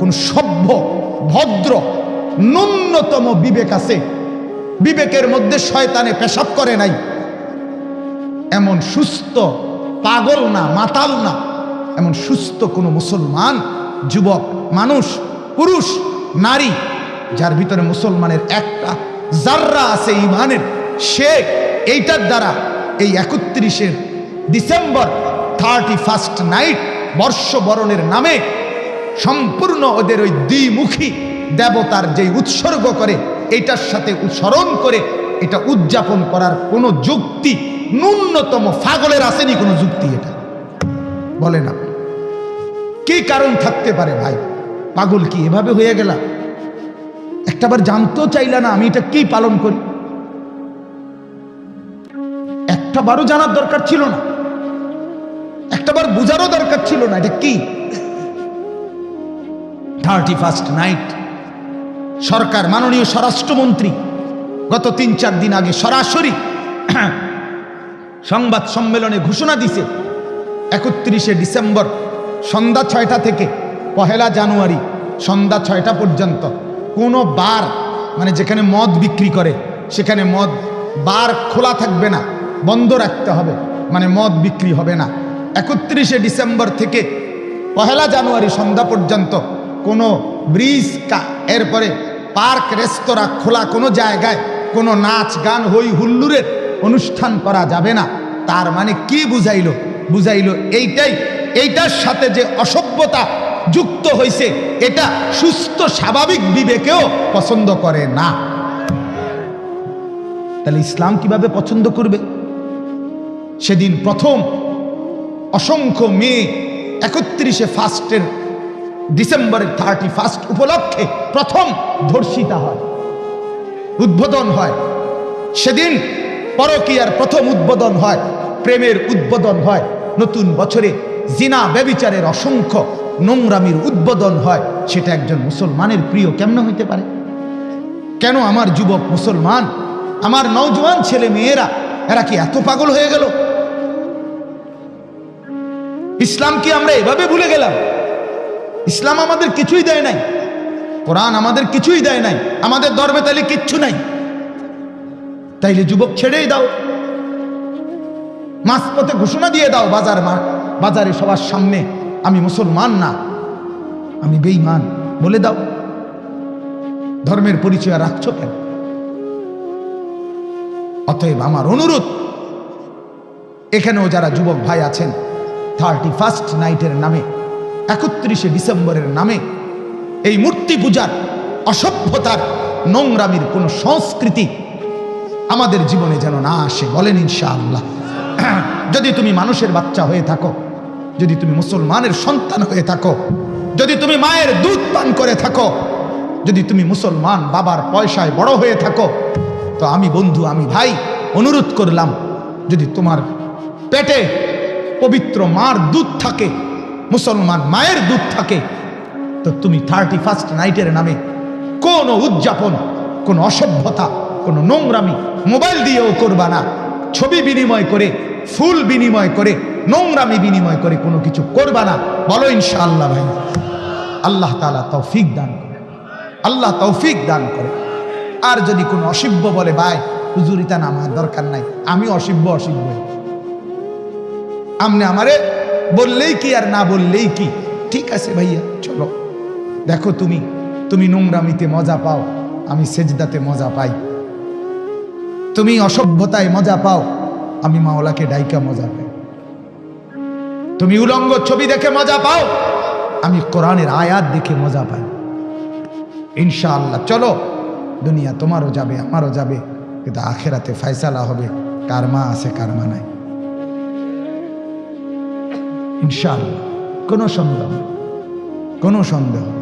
কোন সভ্য, ভদ্র, ন্যূনতম বিবেক আছে। বিবেকের মধ্যে শয়তানে পেশাব করে নাই। এমন সুস্থ পাগল না, মাতাল না। এমন সুস্থ কোনো মুসলমান, যুবক, মানুষ, পুরুষ, নারী, যার ভিতরে মুসলমানের একটা জাররা আছে ইমানের সে এইটার দ্বারা এই একত্রিশের ডিসেম্বর থার্টি ফার্স্ট নাইট বর্ষবরণের নামে সম্পূর্ণ ওদের ওই দ্বিমুখী দেবতার যে উৎসর্গ করে, এটার সাথে স্মরণ করে, এটা উদযাপন করার কোনো যুক্তি, ন্যূনতম ফাগলের আসেনি কোনো যুক্তি এটা। বলে না। কি কারণ থাকতে পারে ভাই? পাগল কি এভাবে হয়ে গেলা? একটাবার জানতেও চাইলা না আমি এটা কি পালন করি? একটা বারও জানার দরকার ছিল না। একটাবার বোঝারও দরকার ছিল না এটা কি? থার্টি ফার্স্ট নাইট সরকার মাননীয় স্বরাষ্ট্রমন্ত্রী গত তিন চার দিন আগে সরাসরি সংবাদ সম্মেলনে ঘোষণা দিছে, একত্রিশে ডিসেম্বর সন্ধ্যা ছয়টা থেকে পহেলা জানুয়ারি সন্ধ্যা ছয়টা পর্যন্ত কোনো বার মানে যেখানে মদ বিক্রি করে, সেখানে মদ বার খোলা থাকবে না, বন্ধ রাখতে হবে মানে মদ বিক্রি হবে না। একত্রিশে ডিসেম্বর থেকে পহেলা জানুয়ারি সন্ধ্যা পর্যন্ত কোনো ব্রিজ এরপরে পার্ক, রেস্তোরাঁ খোলা কোনো জায়গায় কোনো নাচ গান হই হুল্লুরের অনুষ্ঠান করা যাবে না। তার মানে কি বুঝাইল? বুঝাইল এইটাই, এইটার সাথে যে অসভ্যতা যুক্ত হয়েছে এটা সুস্থ, স্বাভাবিক বিবেকেও পছন্দ করে না। তাহলে ইসলাম কীভাবে পছন্দ করবে? সেদিন প্রথম অসংখ্য মেয়ে একত্রিশে ফার্স্টের ডিসেম্বরের থার্টি ফার্স্ট উপলক্ষে প্রথম ধর্ষিতা হয়, উদ্বোধন হয়। সেদিন পরকীয়ার প্রথম উদ্বোধন হয়, প্রেমের উদ্বোধন হয়। নতুন বছরে জিনা ব্যবিচারের অসংখ্য নোংরামির উদ্বোধন হয়। সেটা একজন মুসলমানের প্রিয় কেমন হইতে পারে? কেন আমার যুবক মুসলমান, আমার নওজোয়ান ছেলে মেয়েরা এরা কি এত পাগল হয়ে গেল? ইসলাম কি আমরা এভাবে ভুলে গেলাম? ইসলাম আমাদের কিছুই দেয় নাই। কোরআন আমাদের কিছুই দেয় নাই। আমাদের ধর্মে তাইলে কিচ্ছু নাই। তাইলে যুবক ছেড়েই দাও। মাঝপথে ঘোষণা দিয়ে দাও, বাজার বাজারে সবার সামনে আমি মুসলমান না, আমি বেঈমান। বলে দাও, ধর্মের পরিচয় রাখছো কেন? অতএব আমার অনুরোধ, এখানেও যারা যুবক ভাই আছেন থার্টি ফার্স্ট নাইটের নামে একত্রিশে ডিসেম্বরের নামে এই মূর্তি পূজার অসভ্যতার নোংরামির কোনো সংস্কৃতি আমাদের জীবনে যেন না আসে, বলেন ইনশাআল্লাহ। যদি তুমি মানুষের বাচ্চা হয়ে থাকো, যদি তুমি মুসলমানের সন্তান হয়ে থাকো, যদি তুমি মায়ের দুধ পান করে থাকো, যদি তুমি মুসলমান বাবার পয়সায় বড় হয়ে থাকো, তো আমি বন্ধু, আমি ভাই, অনুরোধ করলাম, যদি তোমার পেটে পবিত্র মার দুধ থাকে মুসলমান মায়ের দুধ থাকে, তো তুমি থার্টি ফার্স্ট নাইটের নামে কোনো উদযাপন, কোনো অসভ্যতা, কোনো নোংরামি মোবাইল দিয়েও করবা না। ছবি বিনিময় করে, ফুল বিনিময় করে, নোংরামি বিনিময় করে কোনো কিছু করবা না। বলো ইনশাআল্লাহ ভাই। আল্লাহ তালা তৌফিক দান করে। আল্লাহ তৌফিক দান করে। আর যদি কোনো অসিব্য বলে, ভাই হুজুরিতা না আমার দরকার নাই। আমি অসিব্য অসিব্য আমনে আমারে বললেই কি আর না বললেই কি? ঠিক আছে ভাইয়া, চলো। দেখো তুমি তুমি নোংরামিতে মজা পাও, আমি সেজদাতে মজা পাই। তুমি অসভ্যতায় মজা পাও, আমি মাওলাকে ডাইকা মজা পাই। তুমি উলঙ্গ ছবি দেখে মজা পাও, আমি কোরআনের আয়াত দেখে মজা পাই। ইনশাআল্লাহ, চলো। দুনিয়া তোমারও যাবে, আমারও যাবে, কিন্তু আখেরাতে ফয়সালা হবে, কার মা আছে, কার মা নাই। ইনশাআল্লাহ কোনো সন্দেহ কোনো সন্দেহ।